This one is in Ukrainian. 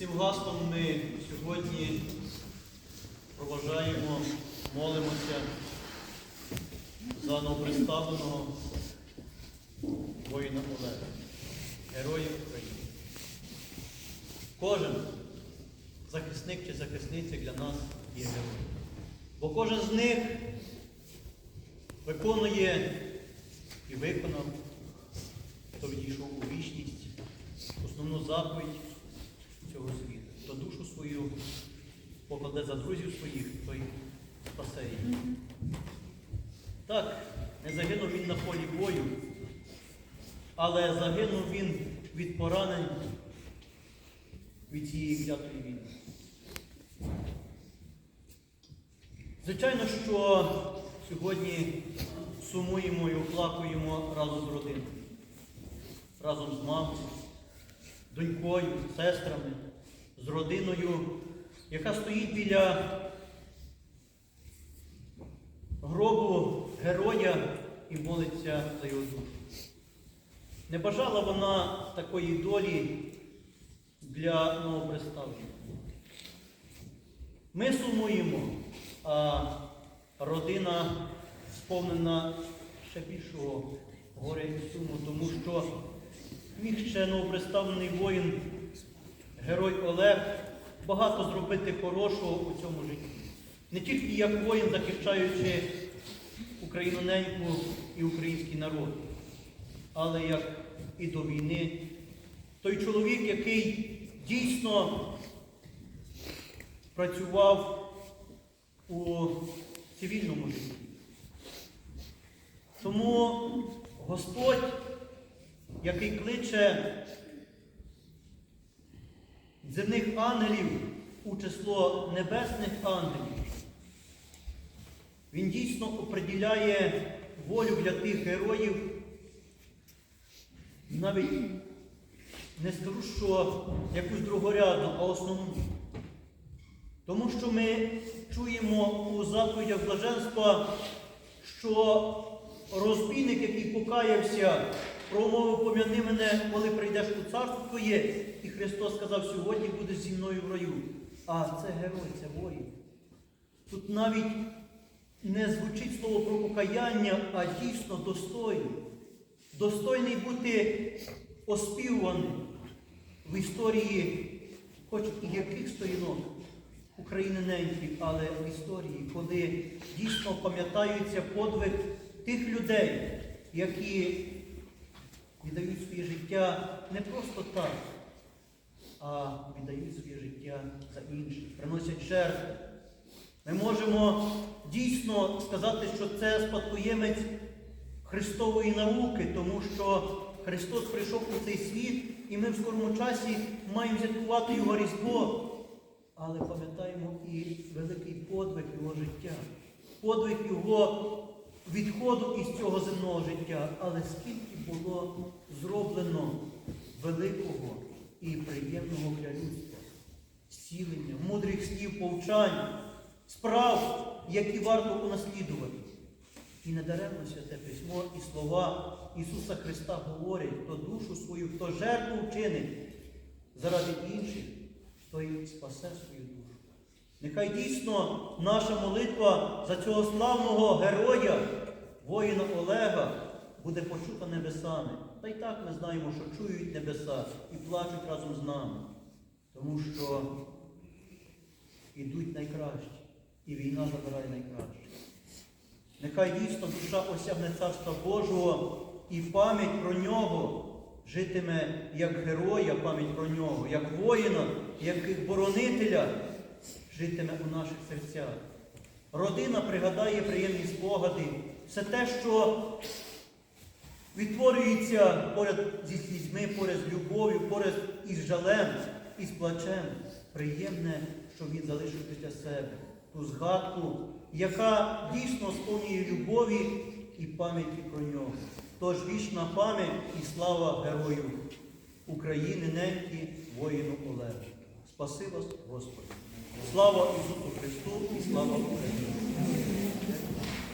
Цим гаслом ми сьогодні проважаємо, молимося за новоприставленого воїна Олега, героя України. Кожен захисник чи захисниця для нас є героєм. Бо кожен з них виконує і виконав, хто відійшов у вічність, основну заповідь цього світу. Хто душу свою покладе за друзів своїх, той спасе їх. Так, не загинув він на полі бою, але загинув він від поранень від цієї клятої війни. Звичайно, що сьогодні сумуємо і оплакуємо разом з родиною, разом з мамою, донькою, сестрами, з родиною, яка стоїть біля гробу героя і молиться за його душу. Не бажала вона такої долі для новоприставлення. Ми сумуємо, а родина сповнена ще більшого горя і суму, тому що міг ще новоприставлений воїн, герой Олег, багато зробити хорошого у цьому житті. Не тільки як воїн, захищаючи Україну неньку і український народ, але як і до війни. Той чоловік, який дійсно працював у цивільному житті. Тому Господь, який кличе земних ангелів у число небесних ангелів, він дійсно оприділяє волю для тих героїв, навіть не скажу, що якусь другорядну, а основну. Тому що ми чуємо у заповідях блаженства, що розбійник, який покаявся, промовив пом'яни мене, коли прийдеш у царство Твоє, і Христос сказав, сьогодні будеш зі мною в раю. А це герой, це воїн. Тут навіть не звучить слово про покаяння, а дійсно достойний. Достойний бути оспіваний в історії, хоч і яких сторінок України неньки, але в історії, коли дійсно пам'ятаються подвиг тих людей, які віддають своє життя не просто так, а віддають своє життя за інших, приносять жертви. Ми можемо дійсно сказати, що це спадкоємець Христової науки, тому що Христос прийшов у цей світ, і ми в скорому часі маємо святкувати Його Різдво. Але пам'ятаємо і великий подвиг Його життя, подвиг Його відходу із цього земного життя. Але скільки було зроблено великого і приємного для зцілення, мудрих слів, повчань, справ, які варто унаслідувати. І недаремно святе письмо і слова Ісуса Христа говорять, хто душу свою, хто жертву вчинить заради інших, той спасе свою душу. Нехай дійсно наша молитва за цього славного героя, воїна Олега, буде почута небесами. Та й так ми знаємо, що чують небеса і плачуть разом з нами. Тому що ідуть найкращі, і війна забирає найкраще. Нехай дійсно душа осягне Царства Божого і пам'ять про нього житиме як героя, пам'ять про нього, як воїна, як боронителя житиме у наших серцях. Родина пригадає приємні спогади, все те, що відтворюється поряд зі слізьми, поряд з любов'ю, поряд із жалем, із плачем. Приємне, що він залишив після себе ту згадку, яка дійсно сповнює любові і пам'яті про нього. Тож вічна пам'ять і слава герою України, неньки, воїну Олегу. Спаси вас, Господи! Слава Ісусу Христу і слава Україні!